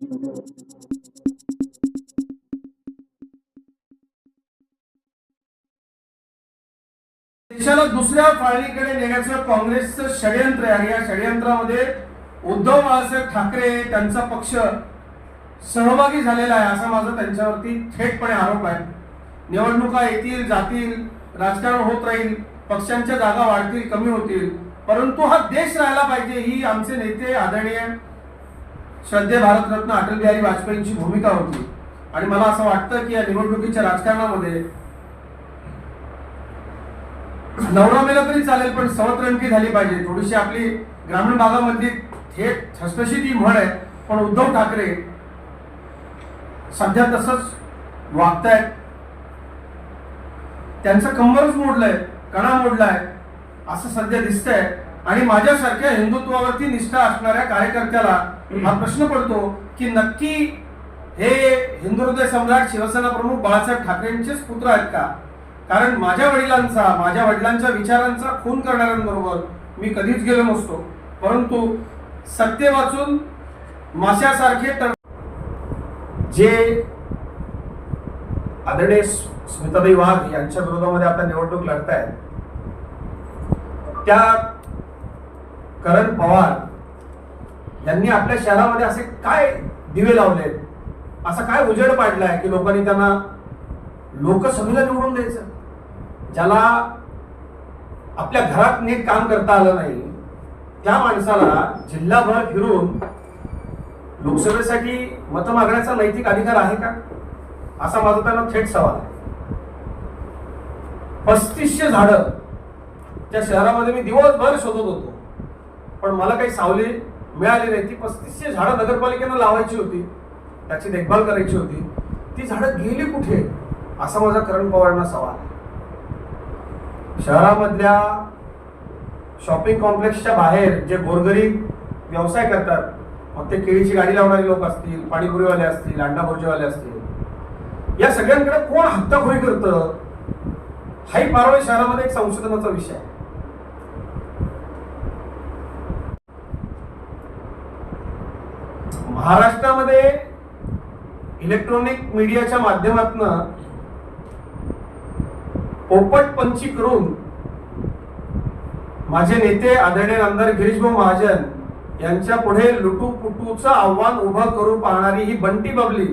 देशाला दुसऱ्या फाळणीकडे नेण्याचं काँग्रेसचं षडयंत्र आहे. या षडयंत्रामध्ये उद्धव बाळासाहेब ठाकरे त्यांचा पक्ष सहभागी झालेला आहे असा माझा त्यांच्यावरती थेटपणे आरोप आहे. निवडणुका येतील जातील राजकारण होत राहील पक्षांच्या जागा वाढतील कमी होतील. परंतु हा देश राहायला पाहिजे ही आमचे नेते आदरणीय श्रद्धे भारतरत्न अटल बिहारी वाजपेयींची भूमिका होती. आणि मला असं वाटतं की या निवडणुकीच्या राजकारणामध्ये नवरा मेला तरी चालेल पण सवतरणकी झाली पाहिजे. थोडीशी आपली ग्रामीण भागामधली थेट ठसठशी ती म्हण आहे पण उद्धव ठाकरे सध्या तसंच वागतायत. त्यांचं कंबरच मोडलंय कणा मोडलाय असं सध्या दिसतंय. आणि माझ्यासारख्या हिंदुत्वावरती निष्ठा असणाऱ्या कार्यकर्त्याला हा प्रश्न पडतो की नक्की हे हिंदू हृदय सम्राट शिवसेना प्रमुख बाळासाहेब ठाकरेंचेच पुत्र आहेत का? कारण माझ्या वडिलांचा माझ्या वडिलांच्या विचारांचा खून करणाऱ्यांबरोबर मी कधीच गेलो नसतो. परंतु सत्य वाचून माशासारखे तर जे आदरणीय स्मिताबाई वाघ यांच्या विरोधामध्ये आता निवडणूक लढतायत त्या करण पवार यांनी आपल्या शहरामध्ये असे काय दिवे लावले? असा काय उजेड पाडलाय की लोकांनी त्यांना लोकसभेला निवडून द्यायचं? ज्याला आपल्या घरात नीट काम करता आलं नाही त्या माणसाला जिल्हाभर फिरून लोकसभेसाठी मतं मागण्याचा नैतिक अधिकार आहे का? असा माझा त्यांना थेट सवाल आहे. पस्तीसशे झाडं त्या शहरामध्ये मी दिवसभर शोधत होतो. पण मला काही सावली मिळाली नाही. ती पस्तीसशे झाडं नगरपालिकेनं लावायची होती. त्याची देखभाल करायची होती. ती झाडं गेली कुठे? असा माझा करण पवारांना सवाल आहे. शहरामधल्या शॉपिंग कॉम्प्लेक्सच्या बाहेर जे गोरगरीब व्यवसाय करतात मग ते केळीची गाडी लावणारे लोक असतील पाणीपुरीवाले असतील अंडा भुर्जीवाले असतील. या सगळ्यांकडे कोण हत्ताखोरी करतं? हाही पारोळी शहरामध्ये एक संशोधनाचा विषय आहे. महाराष्ट्रामध्ये इलेक्ट्रॉनिक मीडियाच्या माध्यमातून पोपटपंची करून माझे नेते आदरणीय आमदार गिरीशभाऊ महाजन यांच्या पुढे लुटूपुटूचं आव्हान उभं करू पाहणारी ही बंटी बबली.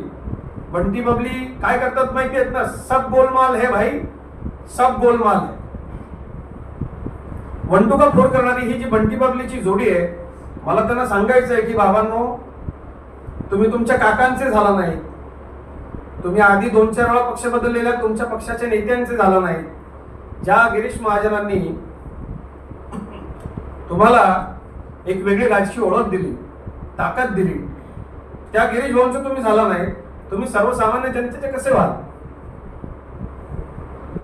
बंटी बबली काय करतात माहिती आहेत ना? सब गोलमाल हे भाई सब गोलमाल है. वंटुका फोर करणारी ही जी बंटी बबलीची जोडी आहे मला त्यांना सांगायचं आहे की बाबांनो तुम्ही तुमच्या काकांचे झाला नाही. तुम्ही आधी दोन चार वेळा पक्ष बदललेल्या तुमच्या पक्षाच्या नेत्यांचे झाला नाही. ज्या गिरीश महाजनांनी तुम्हाला एक वेगळी राजकीय ओळख दिली ताकद दिली त्या गिरीश भाऊंचं तुम्ही झाला नाही. तुम्ही सर्वसामान्य जनतेचे कसे व्हाल?